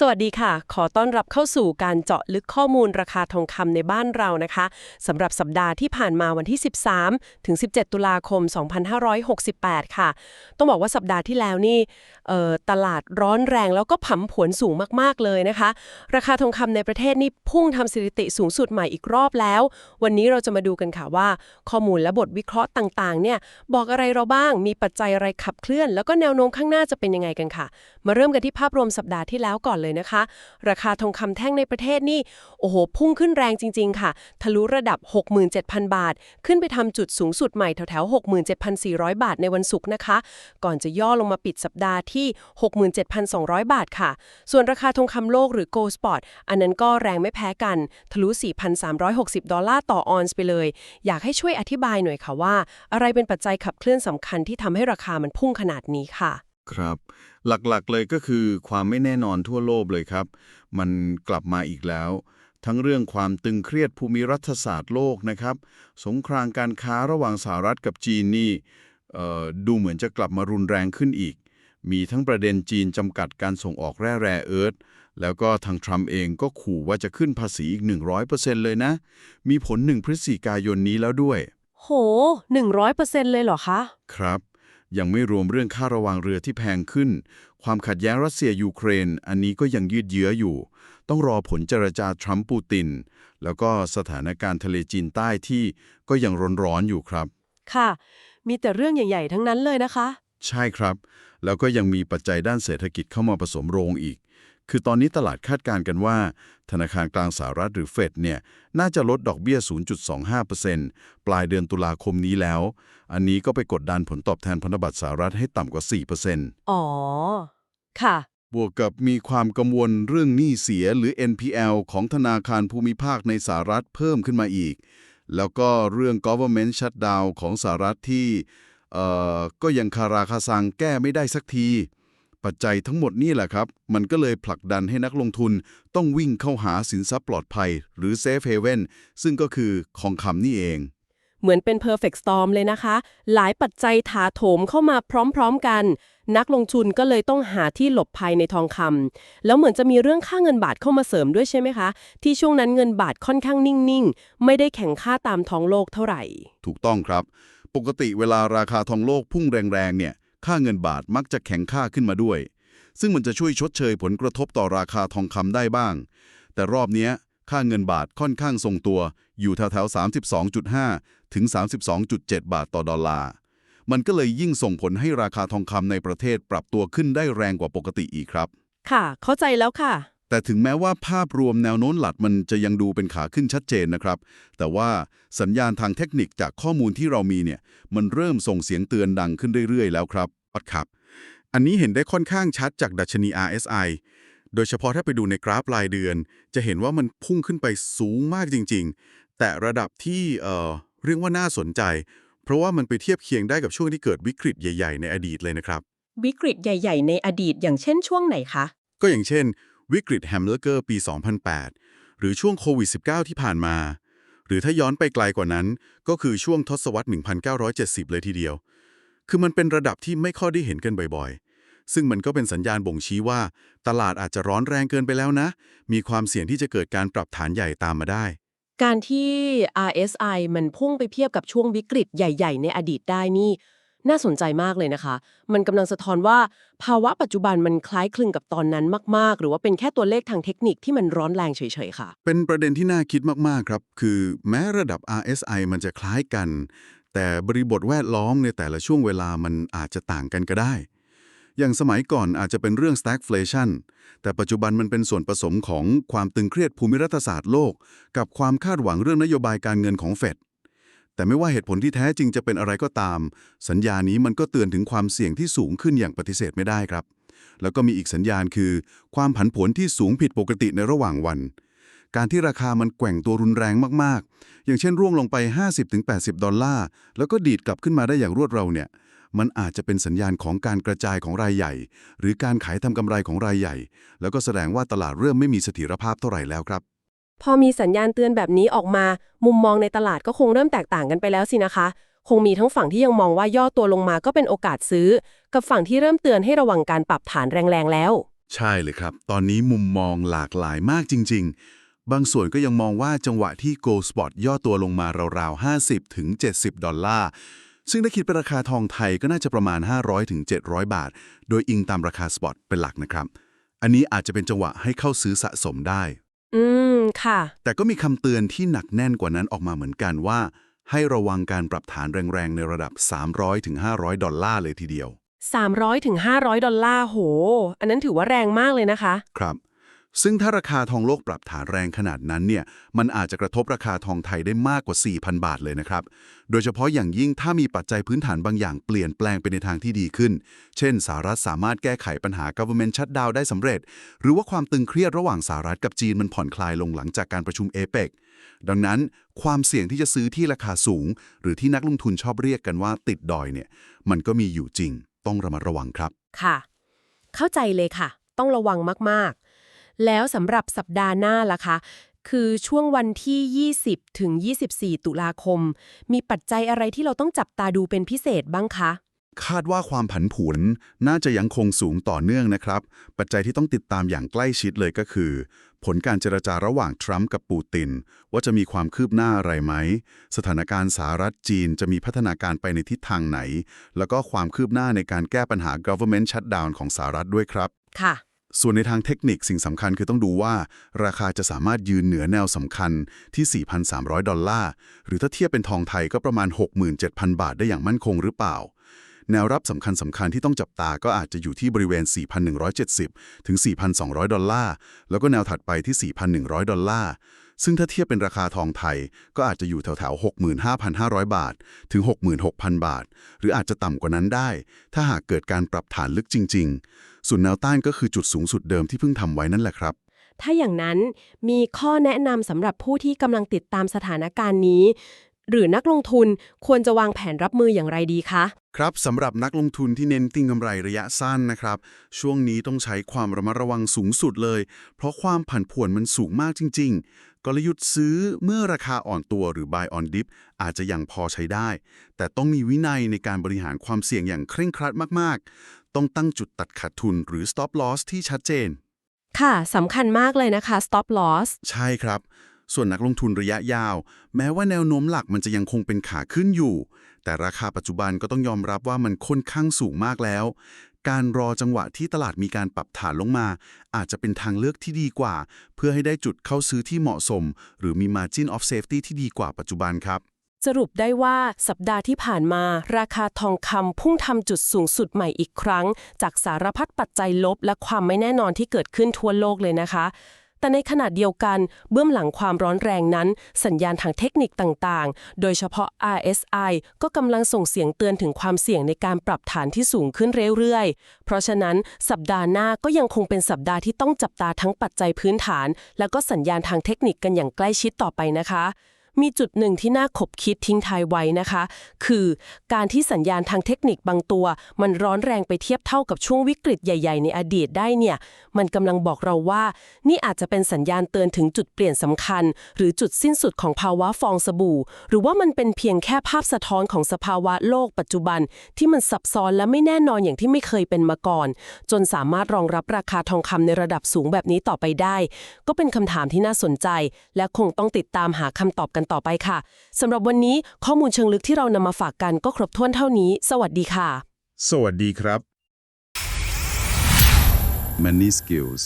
สวัสดีค่ะ ขอต้อนรับเข้าสู่การเจาะลึกข้อมูลราคาทองคำในบ้านเรานะคะสำหรับสัปดาห์ที่ผ่านมาวันที่ 13 ถึง 17 ตุลาคม 2568 ค่ะ ต้องบอกว่าสัปดาห์ที่แล้วนี่ตลาดร้อนแรงแล้วก็ผัมผวนสูงมากๆเลยนะคะ ราคาทองคำในประเทศนี่พุ่งทำสถิติสูงสุดใหม่อีกรอบแล้ว วันนี้เราจะมาดูกันค่ะว่า ข้อมูลและบทวิเคราะห์ต่างๆ เนี่ยบอกอะไรเราบ้าง มีปัจจัยอะไรขับเคลื่อน แล้วก็แนวโน้มข้างหน้าจะเป็นยังไงกันค่ะ มาเริ่มกันที่ภาพรวมสัปดาห์ที่แล้วก่อนเลยนะคะ ราคาทองคำแท่งในประเทศนี่ โอ้โห พุ่งขึ้นแรงจริง ๆ ค่ะ ทะลุระดับ 67,000 บาท ขึ้นไปทำจุดสูงสุดใหม่แถวๆ67,400 บาทในวันศุกร์นะคะ ก่อนจะย่อลงมาปิดสัปดาห์ที่ 67,200 บาทค่ะ ส่วนราคาทองคำโลกหรือ Gold Spot อันนั้นก็แรงไม่แพ้กัน ทะลุ 4,360 ดอลลาร์ต่อออนซ์ไปเลย อยากให้ช่วยอธิบายหน่อยค่ะว่า อะไรเป็นปัจจัยขับเคลื่อนสำคัญที่ทำให้ราคามันพุ่งขนาดนี้ค่ะ ครับ หลักๆเลยก็คือความไม่แน่นอนทั่วโลกเลยครับ มันกลับมาอีกแล้ว ทั้งเรื่องความตึงเครียดภูมิรัฐศาสตร์โลกนะครับ สงครามการค้าระหว่างสหรัฐกับจีนนี่เอ่อดูเหมือนจะกลับมารุนแรงขึ้นอีก มีทั้งประเด็นจีนจำกัดการส่งออกแร่แร่เอิร์ธแล้วก็ทางทรัมป์เองก็ขู่ว่าจะขึ้นภาษีอีก 100%เลยนะ มีผล1พฤศจิกายนนี้แล้วด้วย โห 100%เลยเหรอคะ ครับ ยังไม่รวมเรื่องค่าระวางเรือที่แพงขึ้น ความขัดแย้งรัสเซียยูเครน อันนี้ก็ยังยืดเยื้ออยู่ ต้องรอผลเจรจาทรัมป์ปูติน แล้วก็สถานการณ์ทะเลจีนใต้ที่ก็ยังร้อนๆอยู่ครับ ค่ะ มีแต่เรื่องใหญ่ ๆ ทั้งนั้นเลยนะคะ ใช่ครับ แล้วก็ยังมีปัจจัยด้านเศรษฐกิจเข้ามาผสมโรงอีก คือตอนนี้ตลาดคาดการณ์กันว่า ธนาคารกลางสหรัฐหรือเฟดเนี่ยน่าจะลดดอกเบี้ย 0.25%ปลายเดือนตุลาคมนี้แล้ว อันนี้ก็ไปกดดันผลตอบแทนพันธบัตรสหรัฐให้ต่ำกว่า 4%อ๋อ ค่ะ บวกกับมีความกังวลเรื่องหนี้เสียหรือ NPL ของธนาคารภูมิภาคในสหรัฐเพิ่มขึ้นมาอีก แล้วก็เรื่อง government shutdown ของสหรัฐที่เอ่อก็ยังคาราคาซังแก้ไม่ได้สักที ปัจจัยทั้งหมดนี่แหละครับ มันก็เลยผลักดันให้นักลงทุนต้องวิ่งเข้าหาสินทรัพย์ปลอดภัย หรือ safe haven ซึ่งก็คือทองคำนี่เอง เหมือนเป็น perfect storm เลยนะคะ หลายปัจจัยถาโถมเข้ามาพร้อม ๆ กัน นักลงทุนก็เลยต้องหาที่หลบภัยในทองคำแล้วเหมือนจะมีเรื่องค่าเงินบาทเข้ามาเสริมด้วยใช่ไหมคะ ที่ช่วงนั้นเงินบาทค่อนข้างนิ่งๆ ไม่ได้แข่งค่าตามท้องโลกเท่าไหร่ ถูกต้องครับ ปกติเวลาราคาทองโลกพุ่งแรงๆเนี่ย ค่าเงินบาทมักจะแข็งค่าขึ้นมาด้วย ซึ่งมันจะช่วยชดเชยผลกระทบต่อราคาทองคำได้บ้าง แต่รอบนี้ค่าเงินบาทค่อนข้างทรงตัว อยู่แถวๆ32.5 ถึง 32.7 บาทต่อดอลลาร์ มันก็เลยยิ่งส่งผลให้ราคาทองคำในประเทศปรับตัวขึ้นได้แรงกว่าปกติอีกครับ ค่ะ เข้าใจแล้วค่ะ แต่ถึงแม้ว่าภาพรวมแนวโน้มหลัดมันจะยังดูเป็นขาขึ้นชัดเจนนะครับ แต่ว่าสัญญาณทางเทคนิคจากข้อมูลที่เรามีเนี่ย มันเริ่มส่งเสียงเตือนดังขึ้นเรื่อยๆ แล้วครับปัดครับ อันนี้เห็นได้ค่อนข้างชัดจากดัชนี RSI โดยเฉพาะถ้าไปดูในกราฟรายเดือน จะเห็นว่ามันพุ่งขึ้นไปสูงมากจริง ๆ แต่ระดับที่เอ่อเรียกว่าน่าสนใจ เพราะว่ามันไปเทียบเคียงได้กับช่วงที่เกิดวิกฤตใหญ่ ๆ ในอดีตเลยนะครับ วิกฤตใหญ่ ๆ ในอดีตอย่างเช่นช่วงไหนคะ ก็อย่างเช่น วิกฤตแฮมเบอร์เกอร์ปี 2008 หรือช่วงโควิด -19 ที่ผ่านมา หรือถ้าย้อนไปไกลกว่านั้น ก็คือช่วงทศวรรษ 1970 เลยทีเดียว คือมันเป็นระดับที่ไม่ค่อยได้เห็นกันบ่อยๆ ซึ่งมันก็เป็นสัญญาณบ่งชี้ว่า ตลาดอาจจะร้อนแรงเกินไปแล้วนะ มีความเสี่ยงที่จะเกิดการปรับฐานใหญ่ตามมาได้ การที่ RSI มันพุ่งไปเทียบกับช่วงวิกฤตใหญ่ ๆ ในอดีตได้นี่ น่าสนใจมากเลยนะคะ มันกำลังสะท้อนว่า ภาวะปัจจุบันมันคล้ายคลึงกับตอนนั้นมาก ๆ หรือว่าเป็นแค่ตัวเลขทางเทคนิคที่มันร้อนแรงเฉย ๆ ค่ะ เป็นประเด็นที่น่าคิดมากๆครับ คือแม้ระดับ RSI มันจะคล้ายกัน แต่บริบทแวดล้อมในแต่ละช่วงเวลามันอาจจะต่างกันก็ได้ อย่างสมัยก่อนอาจจะเป็นเรื่อง stagflation แต่ปัจจุบันมันเป็นส่วนผสมของความตึงเครียดภูมิรัฐศาสตร์โลก กับความคาดหวังเรื่องนโยบายการเงินของเฟด แต่ไม่ว่าเหตุผลที่แท้จริงจะเป็นอะไรก็ตาม สัญญานี้มันก็เตือนถึงความเสี่ยงที่สูงขึ้นอย่างปฏิเสธไม่ได้ครับ แล้วก็มีอีกสัญญาณคือ ความผันผวนที่สูงผิดปกติในระหว่างวัน การที่ราคามันแกว่งตัวรุนแรงมากๆ อย่างเช่นร่วงลงไป 50-80 ดอลลาร์ แล้วก็ดีดกลับขึ้นมาได้อย่างรวดเร็วเนี่ยมันอาจจะเป็นสัญญาณของการกระจายของรายใหญ่ หรือการขายทำกำไรของรายใหญ่ แล้วก็แสดงว่าตลาดเริ่มไม่มีเสถียรภาพเท่าไหร่แล้วครับ พอมีสัญญาณเตือนแบบนี้ออกมา มุมมองในตลาดก็คงเริ่มแตกต่างกันไปแล้วสินะคะ คงมีทั้งฝั่งที่ยังมองว่าย่อตัวลงมาก็เป็นโอกาสซื้อ กับฝั่งที่เริ่มเตือนให้ระวังการปรับฐานแรงๆแล้ว ใช่เลยครับ ตอนนี้มุมมองหลากหลายมากจริง ๆ บางส่วนก็ยังมองว่าจังหวะที่ Gold Spot ย่อตัวลงมาราวๆ 50ถึง70 ดอลลาร์ซึ่งถ้าคิดเป็นราคาทองไทยก็น่าจะประมาณ 500ถึง700 บาท โดยอิงตามราคาสปอตเป็นหลักนะครับ อันนี้อาจจะเป็นจังหวะให้เข้าซื้อสะสมได้ อืม ค่ะ แต่ก็มีคำเตือนที่หนักแน่นกว่านั้นออกมาเหมือนกันว่า ให้ระวังการปรับฐานแรงๆ ในระดับ 300ถึง500 ดอลลาร์เลยทีเดียว 300ถึง500 ดอลลาร์ โห อันนั้นถือว่าแรงมากเลยนะคะ ครับ ซึ่งถ้าราคาทองโลกปรับฐานแรงขนาดนั้นเนี่ย มันอาจจะกระทบราคาทองไทยได้มากกว่า 4,000 บาทเลยนะครับ โดยเฉพาะอย่างยิ่งถ้ามีปัจจัยพื้นฐานบางอย่างเปลี่ยนแปลงไปในทางที่ดีขึ้น เช่น สหรัฐสามารถแก้ไขปัญหา government shutdown ได้สำเร็จ หรือว่าความตึงเครียดระหว่างสหรัฐกับจีนมันผ่อนคลายลงหลังจากการประชุมเอเปกดังนั้นความเสี่ยงที่จะซื้อที่ราคาสูง หรือที่นักลงทุนชอบเรียกกันว่าติดดอยเนี่ย มันก็มีอยู่จริง ต้องระมัดระวังครับ ค่ะ เข้าใจเลยค่ะ ต้องระวังมากๆ แล้วสำหรับสัปดาห์หน้าล่ะคะ คือช่วงวันที่ 20 ถึง 24 ตุลาคม มีปัจจัยอะไรที่เราต้องจับตาดูเป็นพิเศษบ้างคะ คาดว่าความผันผวนน่าจะยังคงสูงต่อเนื่องนะครับ ปัจจัยที่ต้องติดตามอย่างใกล้ชิดเลยก็คือ ผลการเจรจาระหว่างทรัมป์กับปูติน ว่าจะมีความคืบหน้าอะไรไหม สถานการณ์สหรัฐจีนจะมีพัฒนาการไปในทิศทางไหน แล้วก็ความคืบหน้าในการแก้ปัญหา government shutdown ของสหรัฐด้วยครับ ค่ะ ส่วนในทางเทคนิคสิ่งสำคัญคือต้องดูว่า ราคาจะสามารถยืนเหนือแนวสำคัญที่ 4,300 ดอลลาร์ หรือถ้าเทียบเป็นทองไทยก็ประมาณ 67,000 บาทได้อย่างมั่นคงหรือเปล่า แนวรับสำคัญสำคัญที่ต้องจับตาก็อาจจะอยู่ที่บริเวณ 4,170 ถึง 4,200 ดอลลาร์ แล้วก็แนวถัดไปที่ 4,100 ดอลลาร์ ซึ่งถ้าเทียบเป็นราคาทองไทย ก็อาจจะอยู่แถวๆ 65,500 บาท ถึง 66,000 บาท หรืออาจจะต่ำกว่านั้นได้ ถ้าหากเกิดการปรับฐานลึกจริง ๆ ส่วนแนวต้านก็คือจุดสูงสุดเดิมที่เพิ่งทำไว้นั่นแหละครับ ถ้าอย่างนั้นมีข้อแนะนำสำหรับผู้ที่กำลังติดตามสถานการณ์นี้ หรือนักลงทุนควรจะวางแผนรับมืออย่างไรดีคะ ครับสำหรับนักลงทุนที่เน้นติ้งกำไรระยะสั้นนะครับ ช่วงนี้ต้องใช้ความระมัดระวังสูงสุดเลย เพราะความผันผวนมันสูงมากจริง ๆ กลยุทธ์ซื้อเมื่อราคาอ่อนตัวหรือ buy on dip อาจจะยังพอใช้ได้ แต่ต้องมีวินัยในการบริหารความเสี่ยงอย่างเคร่งครัดมากๆ ต้องตั้งจุดตัดขาดทุนหรือ stop loss ที่ชัดเจน ค่ะสำคัญมากเลยนะคะ stop loss ใช่ครับ ส่วนนักลงทุนระยะยาว แม้ว่าแนวโน้มหลักมันจะยังคงเป็นขาขึ้นอยู่ แต่ราคาปัจจุบันก็ต้องยอมรับว่ามันค่อนข้างสูงมากแล้ว การรอจังหวะที่ตลาดมีการปรับฐานลงมา อาจจะเป็นทางเลือกที่ดีกว่า เพื่อให้ได้จุดเข้าซื้อที่เหมาะสม หรือมี margin of safety ที่ดีกว่าปัจจุบันครับสรุปได้ว่าสัปดาห์ที่ผ่านมา ราคาทองคำพุ่งทำจุดสูงสุดใหม่อีกครั้ง จากสารพัดปัจจัยลบและความไม่แน่นอนที่เกิดขึ้นทั่วโลกเลยนะคะ แต่ในขณะเดียวกันเบื้องหลังความร้อนแรงนั้น สัญญาณทางเทคนิคต่างๆ โดยเฉพาะ RSI ก็กำลังส่งเสียงเตือนถึงความเสี่ยงในการปรับฐานที่สูงขึ้นเรื่อยๆ เพราะฉะนั้นสัปดาห์หน้าก็ยังคงเป็นสัปดาห์ที่ต้องจับตาทั้งปัจจัยพื้นฐาน และก็สัญญาณทางเทคนิคกันอย่างใกล้ชิดต่อไปนะคะ มีจุดหนึ่งที่น่าขบคิดทิ้งทายไว้นะคะ คือการที่สัญญาณทางเทคนิคบางตัว มันร้อนแรงไปเทียบเท่ากับช่วงวิกฤตใหญ่ ๆ ในอดีตได้เนี่ย มันกำลังบอกเราว่า นี่อาจจะเป็นสัญญาณเตือนถึงจุดเปลี่ยนสำคัญ หรือจุดสิ้นสุดของภาวะฟองสบู่ หรือว่ามันเป็นเพียงแค่ภาพสะท้อนของสภาวะโลกปัจจุบัน ที่มันซับซ้อนและไม่แน่นอนอย่างที่ไม่เคยเป็นมาก่อน จนสามารถรองรับราคาทองคำในระดับสูงแบบนี้ต่อไปได้ ก็เป็นคำถามที่น่าสนใจ และคงต้องติดตามหาคำตอบกันต่อไปค่ะสำหรับวันนี้ข้อมูลเชิงลึกที่เรานำมาฝากกันก็ครบถ้วนเท่านี้ สวัสดีค่ะ สวัสดีครับ Many Skills